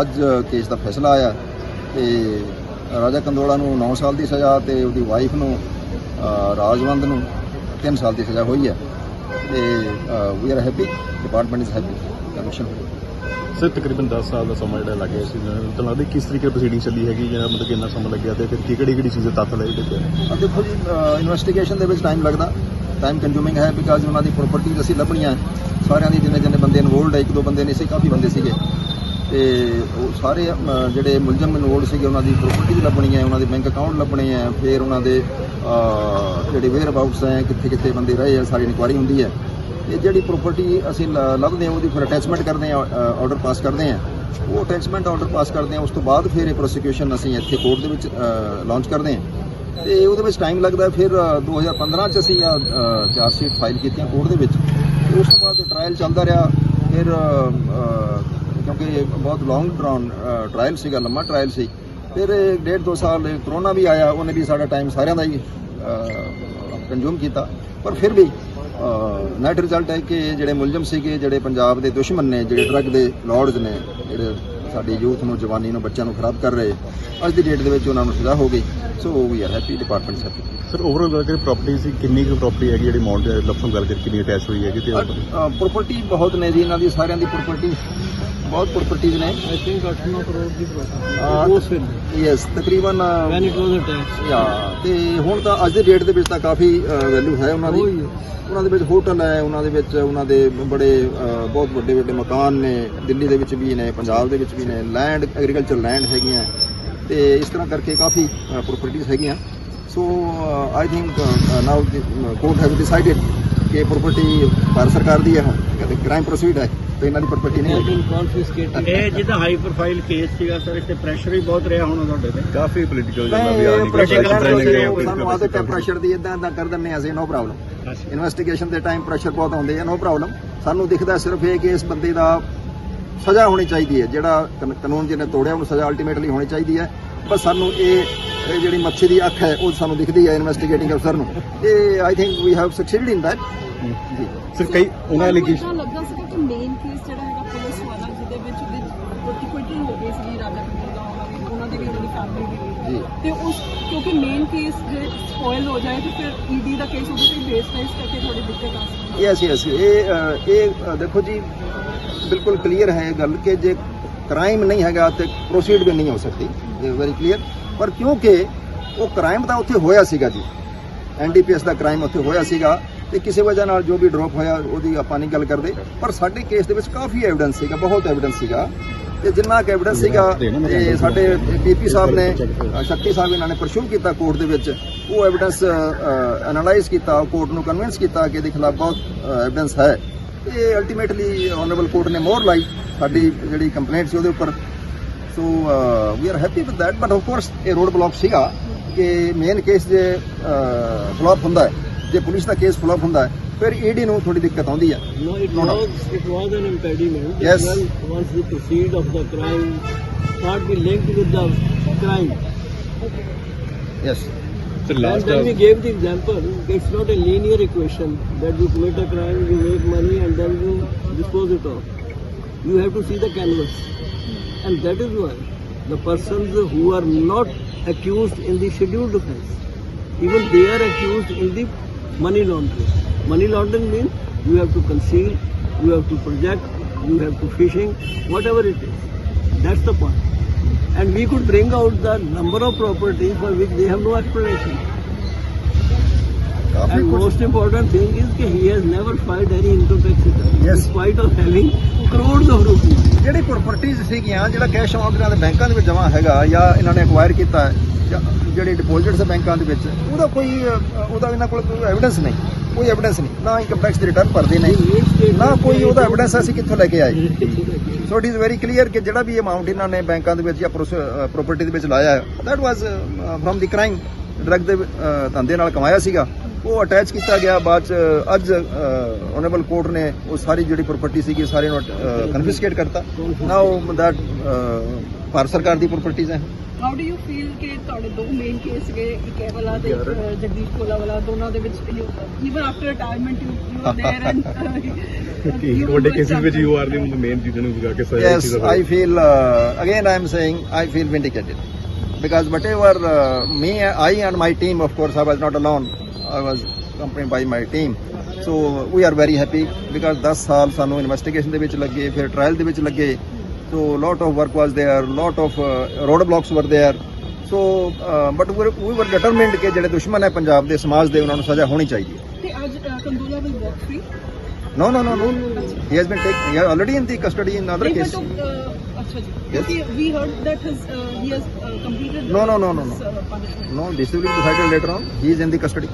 ਅੱਜ ਕੇਸ ਦਾ ਫੈਸਲਾ ਆਇਆ ਤੇ ਰਾਜਾ ਕੰਦੋਲਾ ਨੂੰ 9 ਸਾਲ ਦੀ ਸਜ਼ਾ ਤੇ ਉਹਦੀ ਵਾਈਫ ਨੂੰ ਰਾਜਵੰਦ ਨੂੰ 3 ਸਾਲ ਦੀ ਸਜ਼ਾ ਹੋਈ ਹੈ। ਤੇ we are happy department is happy commission sir ਤਕਰੀਬਨ 10 ਸਾਲ ਦਾ ਸਮਾਂ ਜਿਹੜਾ ਲੱਗਿਆ ਸੀ ਤਾਂ ਲੱਗਦਾ ਕਿਸ ਤਰੀਕੇ ਪ੍ਰੋਸੀਡਿੰਗ ਚੱਲੀ ਹੈਗੀ ਜਾਂ ਮਤਲਬ ਕਿ ਇੰਨਾ ਸਮਾਂ ਲੱਗਿਆ ਤੇ ਫਿਰ ਕੀ ਕਿਹੜੀ ਕਿਹੜੀ ਚੀਜ਼ਾਂ ਤੱਥ ਲਏ ਦਿੱਤੇ ਆ ਦੇਖੋ ਜੀ ਇਨਵੈਸਟੀਗੇਸ਼ਨ ਦੇ ਵਿੱਚ ਟਾਈਮ ਲੱਗਦਾ। ਟਾਈਮ ਕੰਜ਼ਿਊਮਿੰਗ ਹੈ ਬਿਕਾਜ਼ ਉਹਨਾਂ ਦੀ ਪ੍ਰਾਪਰਟੀਜ਼ ਅਸੀਂ ਲੱਭਣੀਆਂ। ਸਾਰਿਆਂ ਦੀ ਜਿੰਨੇ ਜਿੰਨੇ ਬੰਦੇ ਇਨਵੋਲਡ ਹੈ ਇੱਕ ਦੋ ਬੰਦੇ ਨਹੀਂ ਸੀ ਕਾਫੀ ਬੰਦੇ ਸੀਗੇ। ਤੇ ਉਹ ਸਾਰੇ ਅਮ, ਜਿਹੜੇ ਮੁਲਜ਼ਮ ਇਨਵੋਲਡ ਸੀਗੇ ਉਹਨਾਂ ਦੀ ਪ੍ਰੋਪਰਟੀ ਲੱਭਣੀ ਹੈ ਉਹਨਾਂ ਦੇ ਬੈਂਕ ਅਕਾਊਂਟ ਲੱਭਣੇ ਹੈ ਫਿਰ ਉਹਨਾਂ ਦੇ ਅ, ਜਿਹੜੇ ਵੇਅਰ ਅਬਾਊਟਸ ਹੈ ਕਿੱਥੇ ਕਿੱਥੇ ਬੰਦੇ ਰਹੇ ਆ ਸਾਰੀ ਇਨਕੁਆਰੀ ਹੁੰਦੀ ਹੈ। ਇਹ ਜਿਹੜੀ ਪ੍ਰੋਪਰਟੀ ਅਸੀਂ ਲ- ਲੱਭਦੇ ਹਾਂ ਉਹਦੀ ਫਿਰ ਅਟੈਚਮੈਂਟ ਕਰਦੇ ਹਾਂ ਆਰਡਰ ਪਾਸ ਕਰਦੇ ਹਾਂ। ਉਹ ਅਟੈਚਮੈਂਟ ਆਰਡਰ ਪਾਸ ਕਰਦੇ ਹਾਂ ਉਸ ਤੋਂ ਬਾਅਦ ਫਿਰ ਇਹ ਪ੍ਰੋਸੀਕਿਊਸ਼ਨ ਅਸੀਂ ਇੱਥੇ ਕੋਰਟ ਦੇ ਵਿੱਚ ਲਾਂਚ ਕਰਦੇ ਹਾਂ। ਤੇ ਉਹਦੇ ਵਿੱਚ ਟਾਈਮ ਲੱਗਦਾ ਹੈ। ਫਿਰ ਅ, 2015 ਚ ਅਸੀਂ ਆ ਚਾਰ ਸ਼ੀਟ ਫਾਈਲ ਕੀਤੀਆਂ ਕੋਰਟ ਦੇ ਵਿੱਚ। ਤੇ ਉਸ ਤੋਂ ਬਾਅਦ ਟ੍ਰਾਇਲ ਚੱਲਦਾ ਰਿਹਾ ਫਿਰ ਅ, ਅ, ਕਿਉਂਕਿ ਇਹ ਬਹੁਤ ਲੌਂਗ ਡਰਾਉਨ ਟ੍ਰਾਇਲ ਸੀਗਾ, ਲੰਮਾ ਟ੍ਰਾਇਲ ਸੀ। ਫਿਰ ਡੇਢ ਦੋ ਸਾਲ ਕਰੋਨਾ ਵੀ ਆਇਆ, ਉਹਨੇ ਵੀ ਸਾਡਾ ਟਾਈਮ ਸਾਰਿਆਂ ਦਾ ਹੀ ਕੰਜ਼ੂਮ ਕੀਤਾ। ਪਰ ਫਿਰ ਵੀ ਨੈਟ ਰਿਜ਼ਲਟ ਹੈ ਕਿ ਜਿਹੜੇ ਮੁਲਜ਼ਮ ਸੀਗੇ, ਜਿਹੜੇ ਪੰਜਾਬ ਦੇ ਦੁਸ਼ਮਣ ਨੇ, ਜਿਹੜੇ ਡਰੱਗ ਦੇ ਲਾਰਡਸ ਨੇ, ਜਿਹੜੇ ਸਾਡੀ ਯੂਥ ਨੂੰ ਜਵਾਨੀ ਨੂੰ ਬੱਚਿਆਂ ਨੂੰ ਖਰਾਬ ਕਰ ਰਹੇ। ਅੱਜ ਦੀ ਡੇਟ ਦੇ ਵਿੱਚ ਉਹਨਾਂ ਨੂੰ ਸਜ਼ਾ ਹੋ ਗਈ। So we are happy department happy sir overall ਗੱਲ ਕਰੀਏ ਪ੍ਰਾਪਰਟੀ ਸੀ ਕਿੰਨੀ ਕੁ ਪ੍ਰਾਪਰਟੀ ਹੈਗੀ ਜਿਹੜੀ ਅਮਾਉਂਟ ਲਫਸਮ ਗੱਲ ਕਰੀਏ ਕਿੰਨੀ ਅਟੈਚ ਹੋਈ ਹੈਗੀ ਤੇ ਪ੍ਰਾਪਰਟੀ ਬਹੁਤ ਨੇ ਜੀ ਇਹਨਾਂ ਦੀ ਸਾਰਿਆਂ ਦੀ ਪ੍ਰਾਪਰਟੀ ਬਹੁਤ ਪ੍ਰਾਪਰਟੀਜ਼ ਨੇ। I think 8 crore ਦੀ filled ਯੈਸ ਤਕਰੀਬਨ uh, when it was attached. ਯਾ ਤੇ ਹੁਣ ਤਾਂ ਅੱਜ ਦੇ ਡੇਟ ਦੇ ਵਿੱਚ ਤਾਂ ਕਾਫੀ ਵੈਲਿਊ ਹੈ ਉਹਨਾਂ ਦੀ। ਉਹੀ ਹੈ। ਉਹਨਾਂ ਦੇ ਵਿੱਚ ਹੋਟਲ ਹੈ ਉਹਨਾਂ ਦੇ ਵਿੱਚ ਉਹਨਾਂ ਦੇ ਬੜੇ ਬਹੁਤ ਵੱਡੇ ਵੱਡੇ ਮਕਾਨ ਨੇ ਦਿੱਲੀ ਦੇ ਵਿੱਚ ਵੀ ਨੇ ਪੰਜਾਬ ਦੇ ਵਿੱਚ ਵੀ ਨੇ ਲੈਂਡ ਐਗਰੀਕਲਚਰ ਲੈਂਡ ਹੈਗੀਆਂ। ਤੇ ਇਸ ਤਰ੍ਹਾਂ ਕਰਕੇ ਕਾਫੀ ਪ੍ਰਾਪਰਟੀਆਂ ਹੈਗੀਆਂ। So I think now court has decided ਕਿ ਪ੍ਰਾਪਰਟੀ ਭਾਰਤ ਸਰਕਾਰ ਦੀ ਹੈ ਹੁਣ ਕਹਿੰਦੇ ਕ੍ਰਾਈਮ ਪ੍ਰੋਸੀਡ ਹੈ ਤੇ ਇਹਨਾਂ ਦੀ ਪ੍ਰਾਪਰਟੀ ਨਹੀਂ ਹੈ. ਇਹ ਜਿਹਦਾ ਹਾਈ ਪ੍ਰੋਫਾਈਲ ਕੇਸ ਸੀਗਾ ਸਰ ਇਸ ਤੇ ਪ੍ਰੈਸ਼ਰ ਵੀ ਬਹੁਤ ਰਿਹਾ ਹੋਣਾ ਤੁਹਾਡੇ ਤੇ। ਕਾਫੀ ਪੋਲੀਟੀਕਲ ਨਹੀਂ ਪ੍ਰੈਸ਼ਰ ਜਿਹੜਾ ਸਾਨੂੰ ਆਦਤ ਹੈ ਪ੍ਰੈਸ਼ਰ ਦੀ ਇਦਾਂ ਇਦਾਂ ਕਰ ਦਿੰਦੇ ਹਾਂ ਅਸੀਂ ਨੋ ਪ੍ਰੋਬਲਮ ਇਨਵੈਸਟੀਗੇਸ਼ਨ ਦੇ ਟਾਈਮ ਪ੍ਰੈਸ਼ਰ ਬਹੁਤ ਆਉਂਦੇ ਆ ਨੋ ਪ੍ਰੋਬਲਮ ਸਾਨੂੰ ਦਿਖਦਾ ਸਿਰਫ ਇਹ ਕਿ ਇਸ ਬੰਦੇ ਦਾ ਸਜ਼ਾ ਹੋਣੀ ਚਾਹੀਦੀ ਹੈ ਜਿਹੜਾ ਕਾਨ- ਕਾਨੂੰਨ ਜਿਹਨੇ ਤੋੜਿਆ ਉਹਨੂੰ ਸਜ਼ਾ ਅਲਟੀਮੇਟਲੀ ਹੋਣੀ ਚਾਹੀਦੀ ਹੈ। ਬਸ ਸਾਨੂੰ ਇਹ ਇਹ ਜਿਹੜੀ ਮੱਛੀ ਦੀ ਅੱਖ ਹੈ ਉਹ ਸਾਨੂੰ ਦਿਖਦੀ ਹੈ ਇਨਵੈਸਟੀਗੇਟਿੰਗ ਅਫਸਰ ਨੂੰ। ਇਹ I think we have succeeded in that ਜੀ। ਸਰ ਕਈ ਉਹਨਾਂ ਸਾਨੂੰ ਲਈ ਏਦਾਂ ਲੱਗਾ ਸੀ ਕਿ ਮੇਨ ਕੇਸ ਜਿਹੜਾ ਹੈਗਾ ਪੁਲਿਸ ਵਾਲਾ ਜਿਹਦੇ ਵਿੱਚ ਉਹਦੀ ਕੁਇਟਿੰਗ ਹੋ ਗਈ ਸੀ ਰਾਜਾ ਕਪੂਰ ਦਾ ਉਹਨਾਂ ਦੀ ਉਹਨਾਂ ਦੀ ਵੀ ਉਹਨਾਂ ਦੀ। ਫੈਮਿਲੀ ਦੀ ਵੀ ਜੀ। ਤੇ ਉਸ ਕਿਉਂਕਿ ਮੇਨ ਕੇਸ ਜੇ ਸਪੋਇਲ ਹੋ ਜਾਏ ਤੇ ਫਿਰ ਈਡੀ ਦਾ ਕੇਸ ਉਹਦੇ ਤੇ ਬੇਸ ਕਰਕੇ ਥੋੜੀ ਦਿੱਕਤ ਆ ਸਕਦੀ ਹੈ। ਯੈਸ ਯੈਸ ਇਹ ਅ, ਇਹ ਅ, ਦੇਖੋ ਜੀ ਬਿਲਕੁਲ ਕਲੀਅਰ ਹੈ ਇਹ ਗੱਲ ਕਿ ਜੇ ਕ੍ਰਾਈਮ ਨਹੀਂ ਹੈਗਾ ਤੇ ਪ੍ਰੋਸੀਡ ਵੀ ਨਹੀਂ ਹੋ ਸਕਦੀ। ਇਹ ਵੈਰੀ ਕਲੀਅਰ ਪਰ ਕਿਉਂਕਿ ਉਹ ਕ੍ਰਾਈਮ ਤਾਂ ਉੱਥੇ ਹੋਇਆ ਸੀਗਾ ਜੀ। ਐਨਡੀਪੀਐਸ ਦਾ ਕ੍ਰਾਈਮ ਉੱਥੇ ਹੋਇਆ ਸੀਗਾ ਤੇ ਕਿਸੇ ਵਜ੍ਹਾ ਨਾਲ ਜੋ ਵੀ ਡ੍ਰੌਪ ਹੋਇਆ ਉਹਦੀ ਆਪਾਂ ਨਹੀਂ ਗੱਲ ਕਰਦੇ। ਪਰ ਸਾਡੇ ਕੇਸ ਦੇ ਵਿੱਚ ਕਾਫੀ ਐਵੀਡੈਂਸ ਸੀਗਾ ਬਹੁਤ ਐਵੀਡੈਂਸ ਸੀਗਾ। ਤੇ ਜਿੰਨਾ ਕੁ ਐਵੀਡੈਂਸ ਸੀਗਾ ਤੇ ਸਾਡੇ ਪੀਪੀ ਸਾਹਿਬ ਨੇ ਸ਼ਕਤੀ ਸਾਹਿਬ ਇਹਨਾਂ ਨੇ ਪਰਸ਼ੂ ਕੀਤਾ ਕੋਰਟ ਦੇ ਵਿੱਚ। ਉਹ ਐਵੀਡੈਂਸ ਐਨਾਲਾਈਜ਼ ਕੀਤਾ ਕੋਰਟ ਨੂੰ ਕਨਵਿੰਸ ਕੀਤਾ ਕਿ ਇਹਦੇ ਖਿਲਾਫ ਬਹੁਤ ਐਵੀਡੈਂਸ ਹੈ। ਤੇ ਅਲਟੀਮੇਟਲੀ ਆਨਰੇਬਲ ਕੋਰਟ ਨੇ ਮੋਹਰ ਲਾਈ। ਸਾਡੀ ਜਿਹੜੀ ਕੰਪਲੇਂਟ ਸੀ ਉਹਦੇ ਉੱਪਰ। So we are happy with that but of course ਇਹ ਰੋਡ ਬਲੌਕ ਸੀਗਾ ਕਿ ਮੇਨ ਕੇਸ ਜੇ ਫਲॉप ਹੁੰਦਾ ਹੈ ਜੇ ਪੁਲਿਸ ਦਾ ਕੇਸ ਫਲॉप ਹੁੰਦਾ ਹੈ ਫਿਰ ਈਡੀ ਨੂੰ ਥੋੜੀ ਦਿੱਕਤ ਆਉਂਦੀ ਹੈ। Last time we gave the example. It's not a linear equation that you commit a crime, you make money, and then you dispose it off. You have to see the canvas, and that is why the persons who are not accused in the scheduled offence, even they are accused in the money laundering. Money laundering means you have to conceal, you have to project, you have to phishing, whatever it is. That's the point. And we could bring out the number of properties for which they have no explanation. And most important thing is that he has never filed any income tax return. Yes. In spite of having crores of rupees. ਜਿਹੜੀ ਪ੍ਰਾਪਰਟੀਆਂ ਸੀਗੀਆਂ ਜਿਹੜਾ cash ਇਹਨਾਂ ਦੇ ਬੈਂਕਾਂ ਦੇ ਵਿੱਚ ਜਮ੍ਹਾਂ ਹੈਗਾ ਜਾਂ ਇਹਨਾਂ ਨੇ ਐਕਵਾਇਰ ਕੀਤਾ ਹੈ ਜਿਹੜੇ ਡਿਪੋਜ਼ਿਟਸ ਬੈਂਕਾਂ ਦੇ ਵਿੱਚ, ਉਹਦਾ ਕੋਈ ਉਹਦਾ ਇਹਨਾਂ ਕੋਲ ਕੋਈ ਐਵੀਡੈਂਸ ਨਹੀਂ। ਕੋਈ ਐਵੀਡੈਂਸ ਨਹੀਂ। ਨਾ ਇਨਕਮ ਟੈਕਸ ਦੀ ਰਿਟਰਨ ਭਰਦੇ ਨਹੀਂ ਨਾ ਕੋਈ ਉਹਦਾ ਐਵੀਡੈਂਸ ਅਸੀਂ ਕਿੱਥੋਂ ਲੈ ਕੇ ਆਏ। So it is very clear ਕਿ ਜਿਹੜਾ ਵੀ ਅਮਾਉਂਟ ਇਹਨਾਂ ਨੇ ਬੈਂਕਾਂ ਦੇ ਵਿੱਚ ਜਾਂ ਪ੍ਰੋਪਰਟੀ ਦੇ ਵਿੱਚ ਲਾਇਆ that was from the crime drug ਦੇ ਧੰਦੇ ਨਾਲ ਕਮਾਇਆ ਸੀਗਾ। ਉਹ ਅਟੈਚ ਕੀਤਾ ਗਿਆ। ਬਾਅਦ ਚ ਅੱਜ ਆਨਰੇਬਲ ਕੋਰਟ ਨੇ ਉਹ ਸਾਰੀ ਜਿਹੜੀ ਪ੍ਰਾਪਰਟੀ ਸੀਗੀ ਸਾਰੇ ਨੂੰ ਕਨਫਿਸਕੇਟ ਕਰਤਾ। ਨਾ ਉਹ ਦੈਟ ਭਾਰਤ ਸਰਕਾਰ ਦੀ ਪ੍ਰਾਪਰਟੀਆਂ ਹੈ। ਹਾਊ ਡੂ ਯੂ ਫੀਲ ਕਿ ਤੁਹਾਡੇ ਦੋ ਮੇਨ ਕੇਸ ਗਏ ਇੱਕ ਇਹ ਵਾਲਾ ਤੇ ਇੱਕ ਅਹ, ਜਗਦੀਸ਼ ਕੋਲਾ ਵਾਲਾ ਦੋਨਾਂ ਦੇ ਵਿੱਚ even after retirement you you are there and ਵੱਡੇ ਕੇਸਿਸ ਵਿੱਚ ਯੂ ਆਰ ਦੀ ਮੇਨ ਚੀਜ਼ਾਂ ਨੂੰ ਵਿਗਾ ਕੇ ਸਾਰੇ Yes, I feel, uh, again I am saying, I feel vindicated. Because whatever uh, me, I and my team, of course, I was not alone. I was accompanied by my team. So we are very happy because 10 ਸਾਲ ਸਾਨੂੰ investigation ਦੇ ਵਿੱਚ ਲੱਗੇ ਫਿਰ trial ਦੇ ਵਿੱਚ ਲੱਗੇ so lot of work was there lot of uh, road blocks were there so uh, but we were, we were determined ਕਿ ਜਿਹੜੇ ਦੁਸ਼ਮਣ ਹੈ ਪੰਜਾਬ ਦੇ ਸਮਾਜ ਦੇ ਉਹਨਾਂ ਨੂੰ ਸਜ਼ਾ ਹੋਣੀ ਚਾਹੀਦੀ ਹੈ ਤੇ ਅੱਜ Kandola will walk free no no no no he has been taken he is already in the custody in other case uh, ਅੱਛਾ ਜੀ ਕਿਉਂਕਿ we heard that his he has completed No, no, no, no, no. punishment no this will be decided later on he is in the custody